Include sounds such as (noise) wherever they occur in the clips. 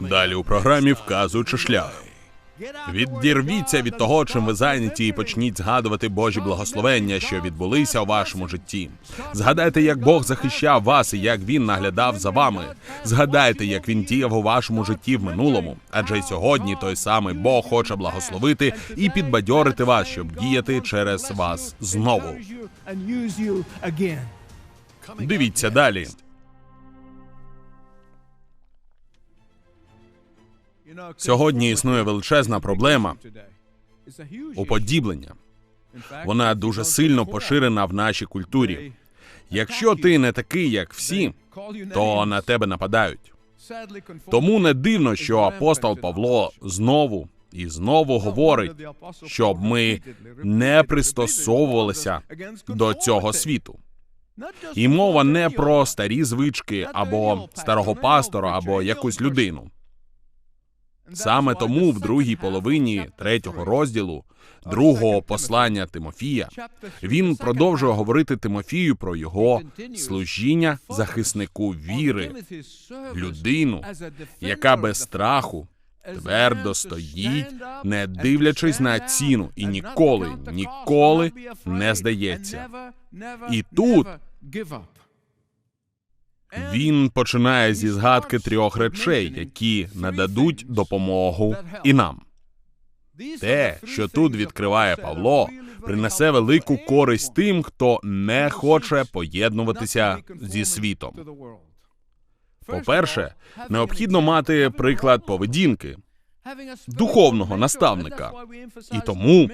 Далі у програмі вказуючи шлях. Віддірвіться від того, чим ви зайняті, і почніть згадувати Божі благословення, що відбулися у вашому житті. Згадайте, як Бог захищав вас і як він наглядав за вами. Згадайте, як він діяв у вашому житті в минулому. Адже й сьогодні той самий Бог хоче благословити і підбадьорити вас, щоб діяти через вас знову. Дивіться далі. Сьогодні існує величезна проблема уподіблення. Вона дуже сильно поширена в нашій культурі. Якщо ти не такий, як всі, то на тебе нападають. Тому не дивно, що апостол Павло знову і знову говорить, щоб ми не пристосовувалися до цього світу. І мова не про старі звички або старого пастора, або якусь людину. Саме тому в другій половині третього розділу другого послання Тимофія він продовжує говорити Тимофію про його служіння захиснику віри, людину, яка без страху твердо стоїть, не дивлячись на ціну, і ніколи, ніколи не здається. І тут він починає зі згадки трьох речей, які нададуть допомогу і нам. Те, що тут відкриває Павло, принесе велику користь тим, хто не хоче поєднуватися зі світом. По-перше, необхідно мати приклад поведінки духовного наставника. І тому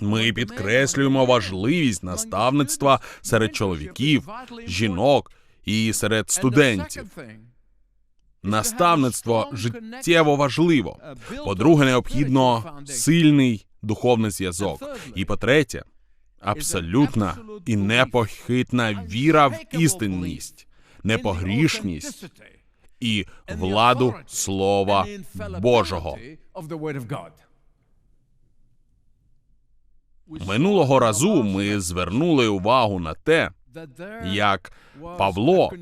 ми підкреслюємо важливість наставництва серед чоловіків, жінок і серед студентів. Наставництво життєво важливо. По-друге, необхідно сильний духовний зв'язок. І по-третє, абсолютна і непохитна віра в істинність, непогрішність і владу Слова Божого. Минулого разу ми звернули увагу на те, як Павло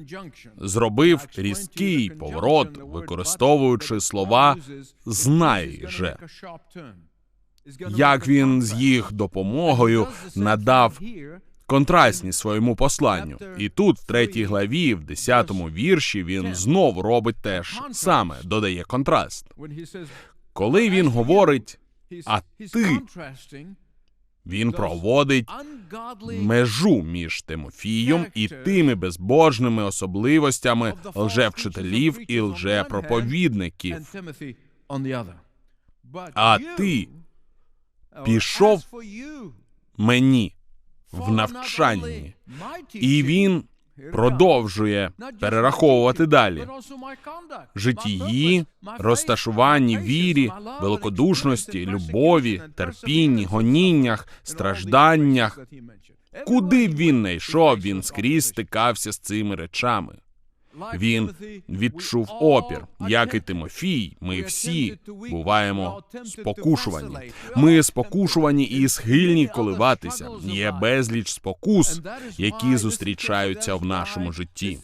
зробив різкий поворот, використовуючи слова «знай же». Як він з їх допомогою надав контрастність своєму посланню. І тут, в третій главі, в десятому вірші, він знов робить те ж саме, додає контраст. Коли він говорить, а ти він проводить межу між Тимофієм і тими безбожними особливостями лжевчителів і лжепроповідників. А ти пішов мені в навчанні, і він продовжує перераховувати далі житії, розташуванні вірі, великодушності, любові, терпінні, гоніннях, стражданнях. Куди б він не йшов, він скрізь стикався з цими речами. Він відчув опір, як і Тимофій. Ми всі буваємо спокушувані. Ми спокушувані і схильні коливатися. Є безліч спокус, які зустрічаються в нашому житті.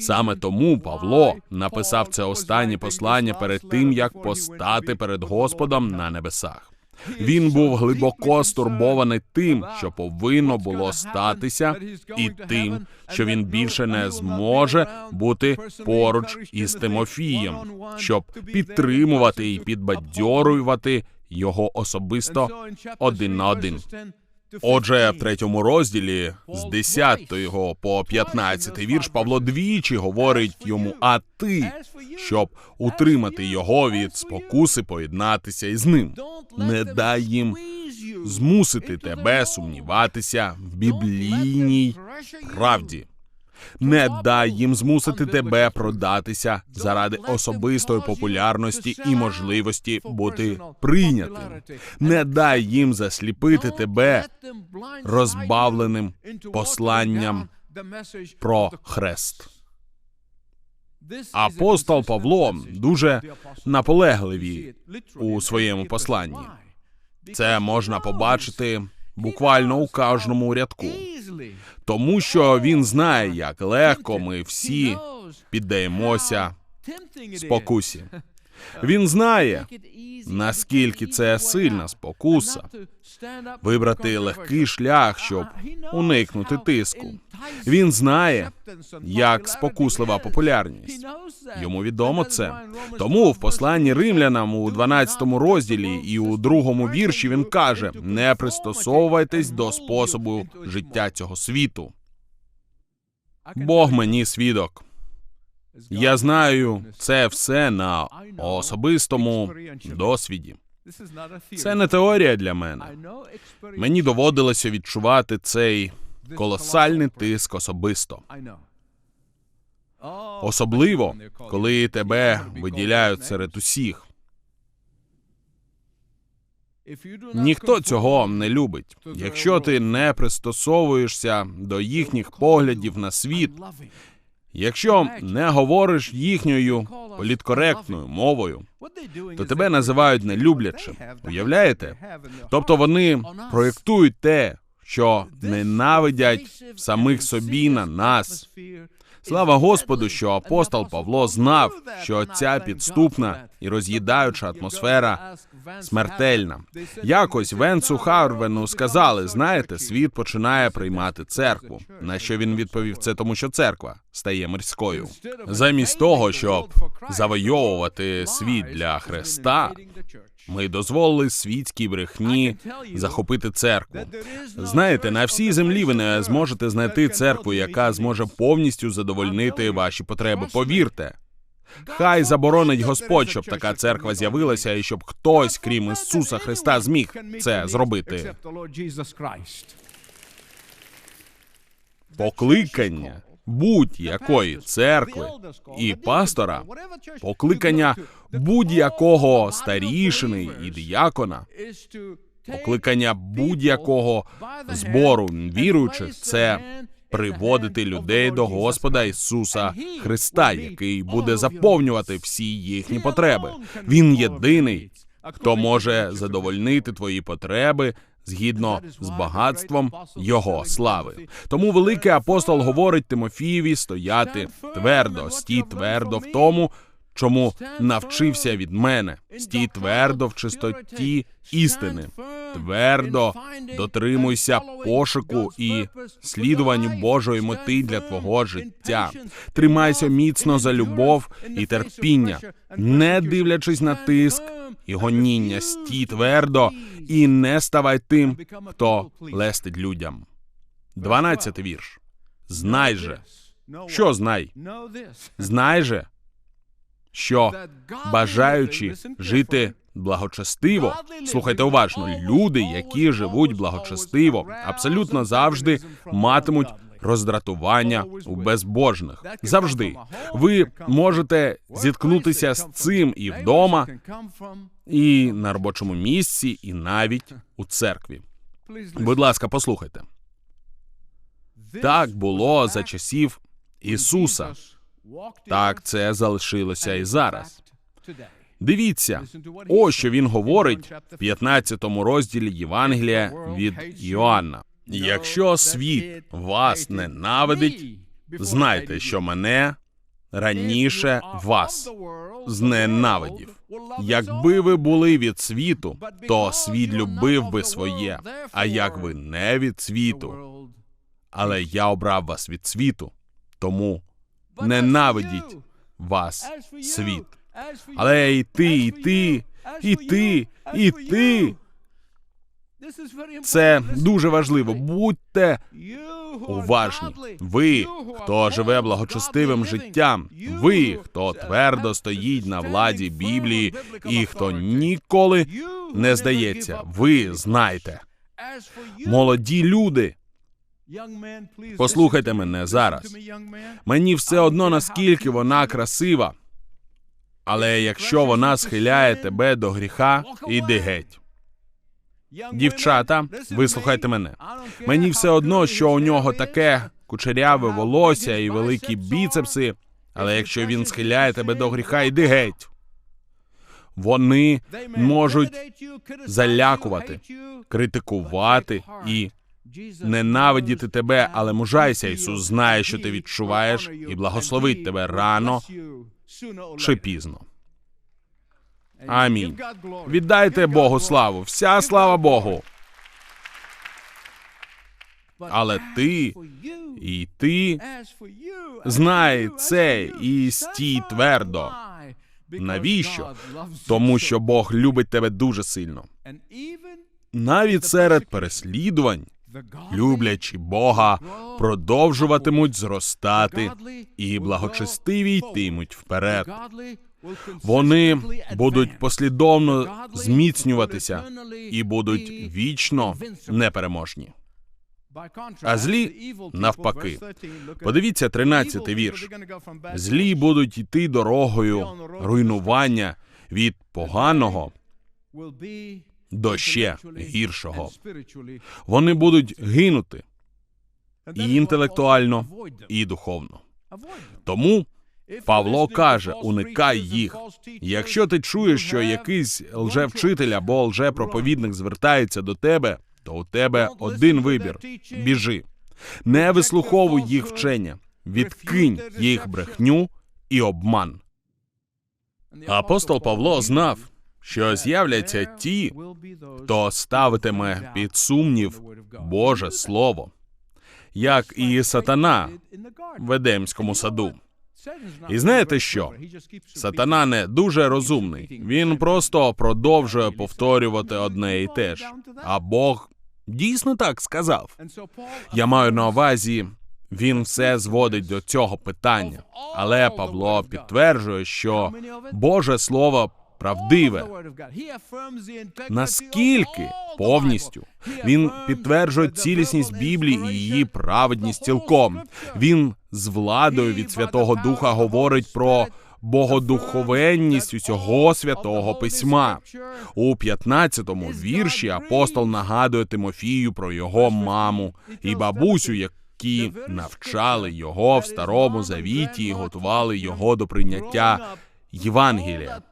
Саме тому Павло написав це останнє послання перед тим, як постати перед Господом на небесах. Він був глибоко стурбований тим, що повинно було статися, і тим, що він більше не зможе бути поруч із Тимофієм, щоб підтримувати і підбадьорювати його особисто один на один. Отже, в третьому розділі з 10 по 15 вірш Павло двічі говорить йому: а ти, щоб утримати його від спокуси, поєднатися із ним. Не дай їм змусити тебе сумніватися в біблійній правді. Не дай їм змусити тебе продатися заради особистої популярності і можливості бути прийнятим. Не дай їм засліпити тебе розбавленим посланням про хрест. Апостол Павло дуже наполегливий у своєму посланні. Це можна побачити буквально у кожному рядку, тому що він знає, як легко ми всі піддаємося спокусі. (laughs) Він знає, наскільки це сильна спокуса. Вибрати легкий шлях, щоб уникнути тиску. Він знає, як спокуслива популярність. Йому відомо це. Тому в посланні римлянам у 12 розділі і у другому вірші він каже: не пристосовуйтесь до способу життя цього світу. Бог мені свідок. Я знаю це все на особистому досвіді. Це не теорія для мене. Мені доводилося відчувати цей колосальний тиск особисто. Особливо, коли тебе виділяють серед усіх. Ніхто цього не любить. Якщо ти не пристосовуєшся до їхніх поглядів на світ, якщо не говориш їхньою політкоректною мовою, то тебе називають нелюблячим. Уявляєте? Тобто вони проєктують те, що ненавидять самих собі на нас. Слава Господу, що апостол Павло знав, що ця підступна і роз'їдаюча атмосфера смертельна. Якось Венцу Харвену сказали: знаєте, світ починає приймати церкву. На що він відповів? Це тому, що церква стає мирською. Замість того, щоб завойовувати світ для Христа, ми дозволили світській брехні захопити церкву. Знаєте, на всій землі ви не зможете знайти церкву, яка зможе повністю задовольнити ваші потреби. Повірте. Хай заборонить Господь, щоб така церква з'явилася, і щоб хтось, крім Ісуса Христа, зміг це зробити. Покликання будь-якої церкви і пастора, покликання будь-якого старішини і діякона, покликання будь-якого збору віруючих це приводити людей до Господа Ісуса Христа, який буде заповнювати всі їхні потреби. Він єдиний, хто може задовольнити твої потреби. Згідно з багатством його слави, тому великий апостол говорить Тимофієві стояти твердо, стій твердо в тому, чому навчився від мене, стій твердо в чистоті істини, твердо дотримуйся пошуку і слідуванню Божої мети для твого життя. Тримайся міцно за любов і терпіння, не дивлячись на тиск і гоніння, стій твердо і не ставай тим, хто лестить людям. Дванадцятий вірш. Знай же, що знай? Знай же, що бажаючи жити благочестиво, слухайте уважно, люди, які живуть благочестиво, абсолютно завжди матимуть роздратування у безбожних. Завжди ви можете зіткнутися з цим і вдома, і на робочому місці, і навіть у церкві. Будь ласка, послухайте. Так було за часів Ісуса. Так це залишилося і зараз. Дивіться, ось що він говорить в 15 розділі Євангелія від Йоанна. Якщо світ вас ненавидить, знайте, що мене раніше вас зненавидів. Якби ви були від світу, то світ любив би своє. А як ви не від світу, але я обрав вас від світу, тому ненавидіть вас світ. Але і ти, і ти, і ти, і ти. Це дуже важливо. Будьте уважні. Ви, хто живе благочестивим життям, ви, хто твердо стоїть на владі Біблії, і хто ніколи не здається, ви знаєте. Молоді люди. Послухайте мене зараз. Мені все одно наскільки вона красива. Але якщо вона схиляє тебе до гріха, іди геть. Дівчата, вислухайте мене. Мені все одно, що у нього таке кучеряве волосся і великі біцепси. Але якщо він схиляє тебе до гріха, йди геть. Вони можуть залякувати, критикувати і ненавидіти тебе, але мужайся. Ісус знає, що ти відчуваєш, і благословить тебе рано чи пізно. Амінь. Віддайте Богу славу. Вся слава Богу. Але ти і ти знай це і стій твердо. Навіщо? Тому що Бог любить тебе дуже сильно. Навіть серед переслідувань, люблячі Бога, продовжуватимуть зростати і благочестиві йтимуть вперед. Вони будуть послідовно зміцнюватися і будуть вічно непереможні. А злі навпаки. Подивіться 13-й вірш. Злі будуть йти дорогою руйнування від поганого до ще гіршого. Вони будуть гинути і інтелектуально, і духовно. Тому Павло каже: уникай їх. Якщо ти чуєш, що якийсь лжевчитель або лжепроповідник звертається до тебе, то у тебе один вибір: біжи. Не вислуховуй їх вчення, відкинь їх брехню і обман. Апостол Павло знав, що з'являться ті, хто ставитиме під сумнів Боже Слово, як і сатана в Едемському саду. І знаєте що? Сатана не дуже розумний. Він просто продовжує повторювати одне і те ж. А Бог дійсно так сказав. Я маю на увазі, він все зводить до цього питання. Але Павло підтверджує, що Боже Слово правдиве. Наскільки повністю він підтверджує цілісність Біблії і її праведність цілком. Він з владою від Святого Духа говорить про богодуховенність усього святого письма. У 15-му вірші апостол нагадує Тимофію про його маму і бабусю, які навчали його в старому завіті і готували його до прийняття Євангелія.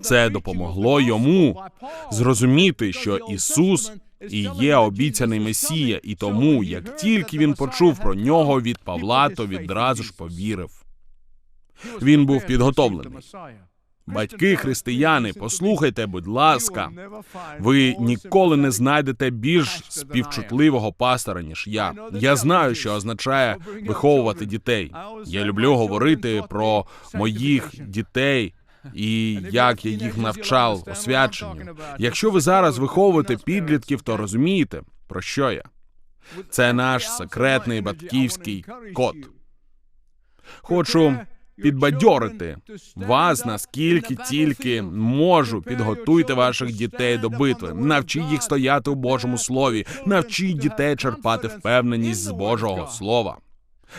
Це допомогло йому зрозуміти, що Ісус і є обіцяний Месія, і тому, як тільки він почув про нього від Павла, то відразу ж повірив. Він був підготовлений. Батьки християни, послухайте, будь ласка, ви ніколи не знайдете більш співчутливого пастора, ніж я. Я знаю, що означає виховувати дітей. Я люблю говорити про моїх дітей. І (laughs) як я їх навчав освяченню. Якщо ви зараз виховуєте підлітків, то розумієте, про що я? Це наш секретний батьківський код. Хочу підбадьорити вас, наскільки тільки можу. Підготуйте ваших дітей до битви, навчіть їх стояти у Божому слові, навчіть дітей черпати впевненість з Божого Слова.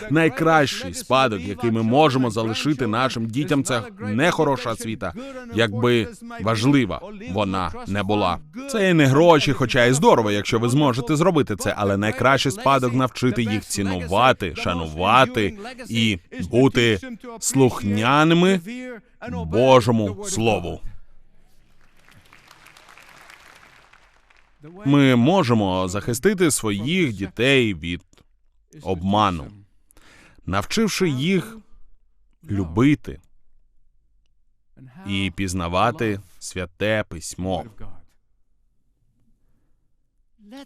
Найкращий спадок, який ми можемо залишити нашим дітям, це не хороша освіта, якби важлива вона не була. Це і не гроші, хоча і здорово, якщо ви зможете зробити це, але найкращий спадок навчити їх цінувати, шанувати і бути слухняними Божому слову. Ми можемо захистити своїх дітей від обману навчивши їх любити і пізнавати святе письмо.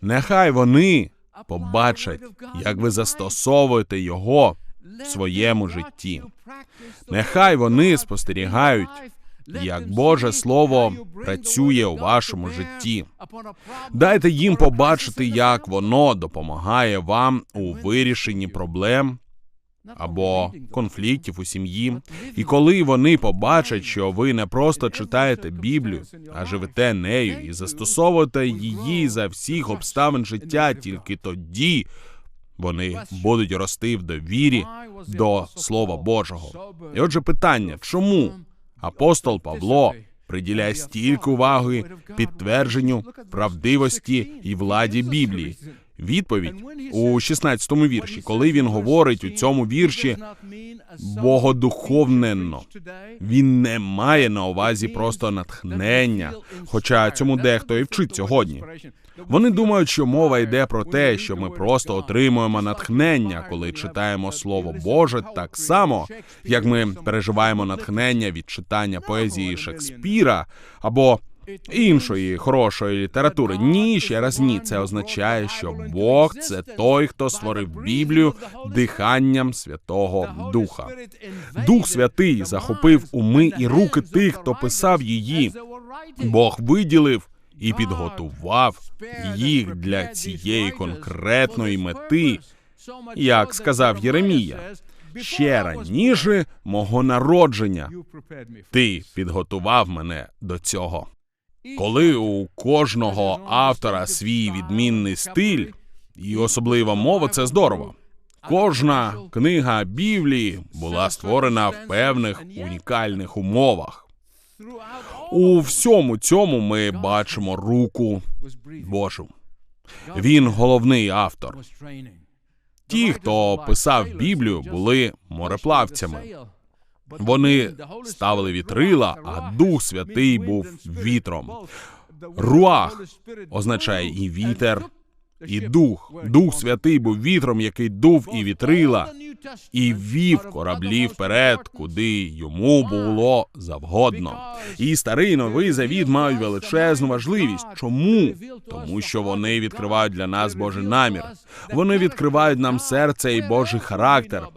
Нехай вони побачать, як ви застосовуєте його в своєму житті. Нехай вони спостерігають, як Боже Слово працює у вашому житті. Дайте їм побачити, як воно допомагає вам у вирішенні проблем або конфліктів у сім'ї. І коли вони побачать, що ви не просто читаєте Біблію, а живете нею і застосовуєте її за всіх обставин життя, тільки тоді вони будуть рости в довірі до Слова Божого. І отже, питання, чому? Апостол Павло приділяє стільки уваги підтвердженню правдивості і владі Біблії? Відповідь у 16-му вірші, коли він говорить у цьому вірші богодуховненно. Він не має на увазі просто натхнення, хоча цьому дехто і вчить сьогодні. Вони думають, що мова йде про те, що ми просто отримуємо натхнення, коли читаємо Слово Боже, так само, як ми переживаємо натхнення від читання поезії Шекспіра або іншої хорошої літератури. Ні, ще раз ні. Це означає, що Бог це той, хто створив Біблію диханням Святого Духа. Дух Святий захопив уми і руки тих, хто писав її. Бог виділив і підготував їх для цієї конкретної мети, як сказав Єремія. Ще раніше мого народження ти підготував мене до цього. Коли у кожного автора свій відмінний стиль і особлива мова, це здорово. Кожна книга Біблії була створена в певних унікальних умовах. У всьому цьому ми бачимо руку Божу. Він головний автор. Ті, хто писав Біблію, були мореплавцями. Вони ставили вітрила, а Дух Святий був вітром. Руах означає і вітер, і дух. Дух Святий був вітром, який дув і вітрила, і вів кораблі вперед, куди йому було завгодно. І старий новий завіт мають величезну важливість. Чому? Тому що вони відкривають для нас Божий намір. Вони відкривають нам серце і Божий характер.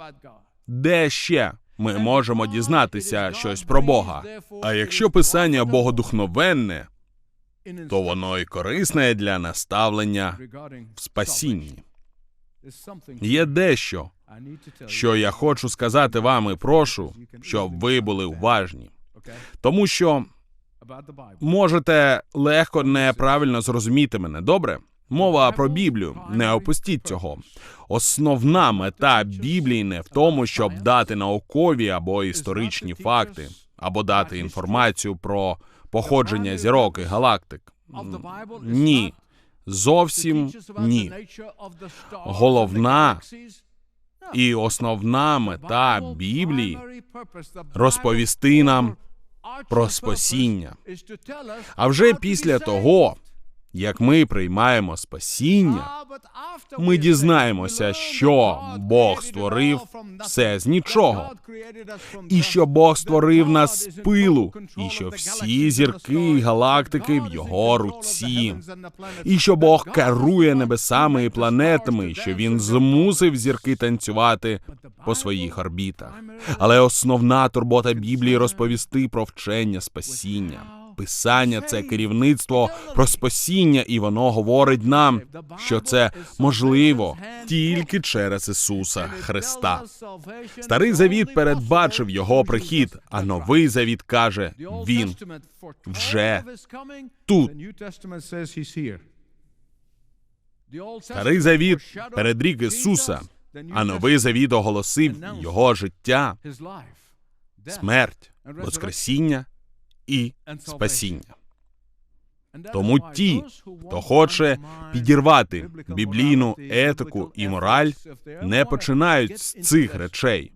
Де ще ми можемо дізнатися щось про Бога? А якщо писання богодухновенне, то воно і корисне для наставлення в спасінні. Є дещо, що я хочу сказати вам і прошу, щоб ви були уважні, тому що можете легко неправильно зрозуміти мене. Добре? Мова про Біблію. Не опустіть цього. Основна мета Біблії не в тому, щоб дати наукові або історичні факти, або дати інформацію про походження зірок і галактик. Ні. Зовсім ні. Головна і основна мета Біблії розповісти нам про спасіння. А вже після того, як ми приймаємо спасіння, ми дізнаємося, що Бог створив все з нічого, і що Бог створив нас з пилу, і що всі зірки і галактики в його руці, і що Бог керує небесами і планетами, і що він змусив зірки танцювати по своїх орбітах. Але основна турбота Біблії розповісти про вчення спасіння. Писання це керівництво про спасіння, і воно говорить нам, що це можливо тільки через Ісуса Христа. Старий завіт передбачив його прихід, а новий завіт каже: Він вже тут. Старий завіт передрік Ісуса, а новий завіт оголосив його життя, смерть, воскресіння і спасіння. Тому ті, хто хоче підірвати біблійну етику і мораль, не починають з цих речей.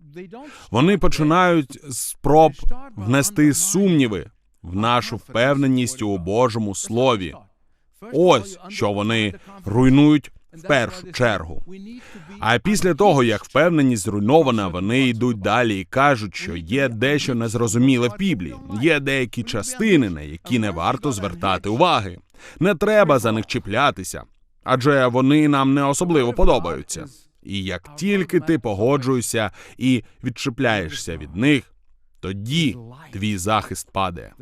Вони починають з спроб внести сумніви в нашу впевненість у Божому слові. Ось що вони руйнують в першу чергу. А після того, як впевненість зруйнована, вони йдуть далі і кажуть, що є дещо незрозуміле в Біблії, є деякі частини, на які не варто звертати уваги. Не треба за них чіплятися, адже вони нам не особливо подобаються. І як тільки ти погоджуєшся і відчіпляєшся від них, тоді твій захист падає.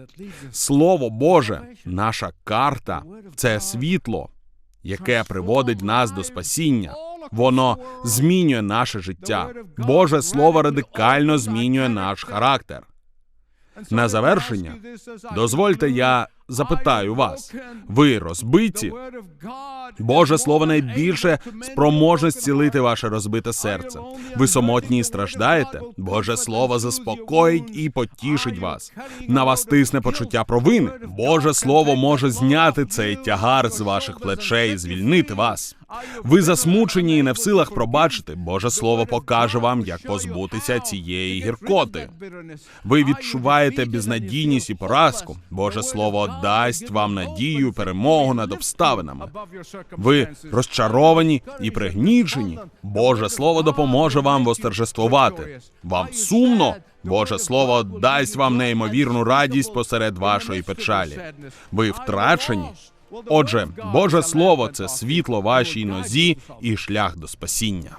Слово Боже, наша карта це світло, яке приводить нас до спасіння. Воно змінює наше життя. Боже Слово радикально змінює наш характер. На завершення, дозвольте, я запитаю вас: ви розбиті? Боже Слово найбільше спроможне зцілити ваше розбите серце. Ви самотні і страждаєте. Боже Слово заспокоїть і потішить вас. На вас тисне почуття провини. Боже Слово може зняти цей тягар з ваших плечей і звільнити вас. Ви засмучені і не в силах пробачити. Боже слово покаже вам, як позбутися цієї гіркоти. Ви відчуваєте безнадійність і поразку. Боже слово дасть вам надію, перемогу над обставинами. Ви розчаровані і пригнічені. Боже слово допоможе вам восторжествувати. Вам сумно. Боже слово дасть вам неймовірну радість посеред вашої печалі. Ви втрачені. Отже, Боже Слово це світло вашій нозі і шлях до спасіння.